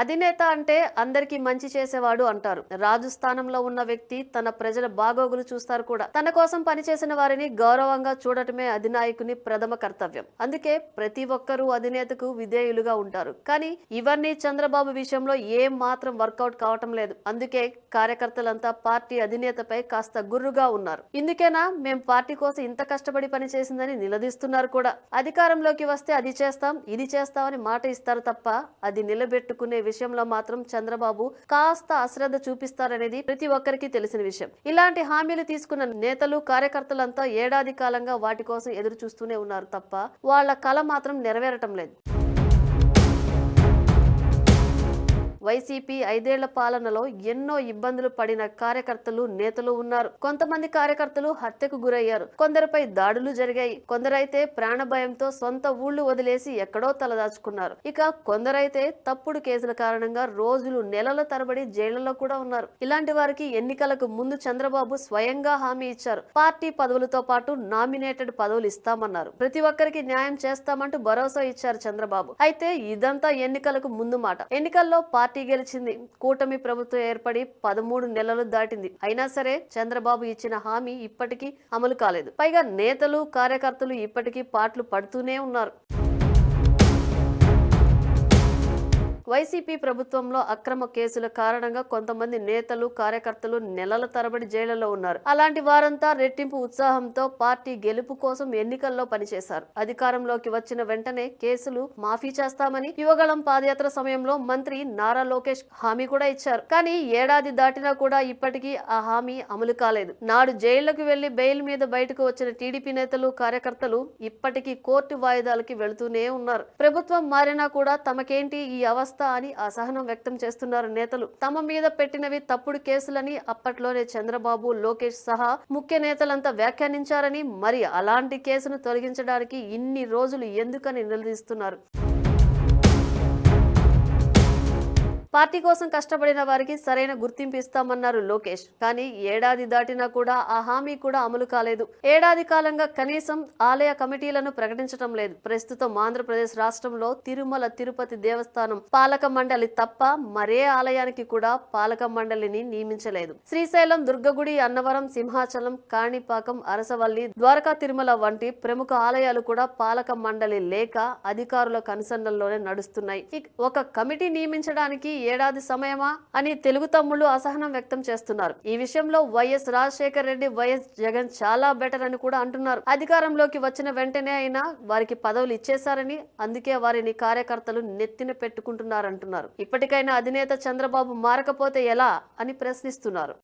అధినేత అంటే అందరికీ మంచి చేసేవాడు అంటారు. రాజు స్థానంలో ఉన్న వ్యక్తి తన ప్రజల బాగోగులు చూస్తారు కూడా. తన కోసం పనిచేసిన వారిని గౌరవంగా చూడటమే అధినాయకుని ప్రథమ కర్తవ్యం. అందుకే ప్రతి ఒక్కరూ అధినేతకు విధేయులుగా ఉంటారు. కానీ ఇవన్నీ చంద్రబాబు విషయంలో ఏం మాత్రం వర్కౌట్ కావటం లేదు. అందుకే కార్యకర్తలంతా పార్టీ అధినేతపై కాస్త గుర్రుగా ఉన్నారు. ఇందుకేనా మేం పార్టీ కోసం ఇంత కష్టపడి పనిచేసిందని నిలదీస్తున్నారు కూడా. అధికారంలోకి వస్తే అది చేస్తాం ఇది చేస్తామని మాట ఇస్తారు తప్ప అది నిలబెట్టుకునే విషయంలో మాత్రం చంద్రబాబు కాస్త అశ్రద్ధ చూపిస్తారనేది ప్రతి ఒక్కరికి తెలిసిన విషయం. ఇలాంటి హామీలు తీసుకున్న నేతలు కార్యకర్తలంతా ఏడాది కాలంగా వాటి కోసం ఎదురు చూస్తూనే ఉన్నారు తప్ప వాళ్ళ కళ మాత్రం నెరవేరటం లేదు. వైసీపీ ఐదేళ్ళ పాలనలో ఎన్నో ఇబ్బందులు పడిన కార్యకర్తలు నేతలు ఉన్నారు. కొంతమంది కార్యకర్తలు హత్యకు గురయ్యారు. కొందరిపై దాడులు జరిగాయి. కొందరైతే ప్రాణ భయంతో సొంత ఊళ్ళు వదిలేసి ఎక్కడో తలదాచుకున్నారు. ఇక కొందరైతే తప్పుడు కేసుల కారణంగా రోజులు నెలల తరబడి జైళ్ళలో కూడా ఉన్నారు. ఇలాంటి వారికి ఎన్నికలకు ముందు చంద్రబాబు స్వయంగా హామీ ఇచ్చారు. పార్టీ పదవులతో పాటు నామినేటెడ్ పదవులు ఇస్తామన్నారు. ప్రతి ఒక్కరికి న్యాయం చేస్తామంటూ భరోసా ఇచ్చారు చంద్రబాబు. అయితే ఇదంతా ఎన్నికలకు ముందు మాట. ఎన్నికల్లో పార్టీ గెలిచింది. కూటమి ప్రభుత్వం ఏర్పడి పదమూడు నెలలు దాటింది. అయినా సరే చంద్రబాబు ఇచ్చిన హామీ ఇప్పటికీ అమలు కాలేదు. పైగా నేతలు కార్యకర్తలు ఇప్పటికీ పాటలు పడుతూనే ఉన్నారు. వైసీపీ ప్రభుత్వంలో అక్రమ కేసుల కారణంగా కొంతమంది నేతలు కార్యకర్తలు నెలల తరబడి జైళ్ళలో ఉన్నారు. అలాంటి వారంతా రెట్టింపు ఉత్సాహంతో పార్టీ గెలుపు కోసం ఎన్నికల్లో పనిచేశారు. అధికారంలోకి వచ్చిన వెంటనే కేసులు మాఫీ చేస్తామని యువగళం పాదయాత్ర సమయంలో మంత్రి నారా లోకేష్ హామీ కూడా ఇచ్చారు. కానీ ఏడాది దాటినా కూడా ఇప్పటికీ ఆ హామీ అమలు కాలేదు. నాడు జైళ్ళకు వెళ్ళి బెయిల్ మీద బయటకు వచ్చిన టీడీపీ నేతలు కార్యకర్తలు ఇప్పటికీ కోర్టు వాయిదాలకి వెళుతూనే ఉన్నారు. ప్రభుత్వం మారినా కూడా తమకేంటి ఈ అవస్థ? అని అసహనం వ్యక్తం చేస్తున్నారు నేతలు. తమ మీద పెట్టినవి తప్పుడు కేసులని అప్పట్లోనే చంద్రబాబు లోకేష్ సహా ముఖ్య నేతలంతా వ్యాఖ్యానించారని మరి అలాంటి కేసును తొలగించడానికి ఇన్ని రోజులు ఎందుకని నిలదీస్తున్నారు? పార్టీ కోసం కష్టపడిన వారికి సరైన గుర్తింపు ఇస్తామన్నారు లోకేష్. కానీ ఏడాది దాటినా కూడా ఆ హామీ కూడా అమలు కాలేదు. ఏడాది కాలంగా కనీసం ఆలయ కమిటీలను ప్రకటించడం లేదు. ప్రస్తుతం ఆంధ్రప్రదేశ్ రాష్ట్రంలో తిరుమల తిరుపతి దేవస్థానం పాలక మండలి తప్ప మరే ఆలయానికి కూడా పాలక మండలిని నియమించలేదు. శ్రీశైలం దుర్గగుడి అన్నవరం సింహాచలం కాణిపాకం అరసవల్లి ద్వారకా తిరుమల వంటి ప్రముఖ ఆలయాలు కూడా పాలక మండలి లేక అధికారుల కనుసన్నల్లోనే నడుస్తున్నాయి. ఒక కమిటీ నియమించడానికి ఏడాది సమయమా అని తెలుగు తమ్ముళ్ళు అసహనం వ్యక్తం చేస్తున్నారు. ఈ విషయంలో వైఎస్ రాజశేఖర్ రెడ్డి వైఎస్ జగన్ చాలా బెటర్ అని కూడా అంటున్నారు. అధికారంలోకి వచ్చిన వెంటనే అయినా వారికి పదవులు ఇచ్చేశారని అందుకే వారిని కార్యకర్తలు నెత్తిన పెట్టుకుంటున్నారంటున్నారు. ఇప్పటికైనా అధినేత చంద్రబాబు మారకపోతే ఎలా అని ప్రశ్నిస్తున్నారు.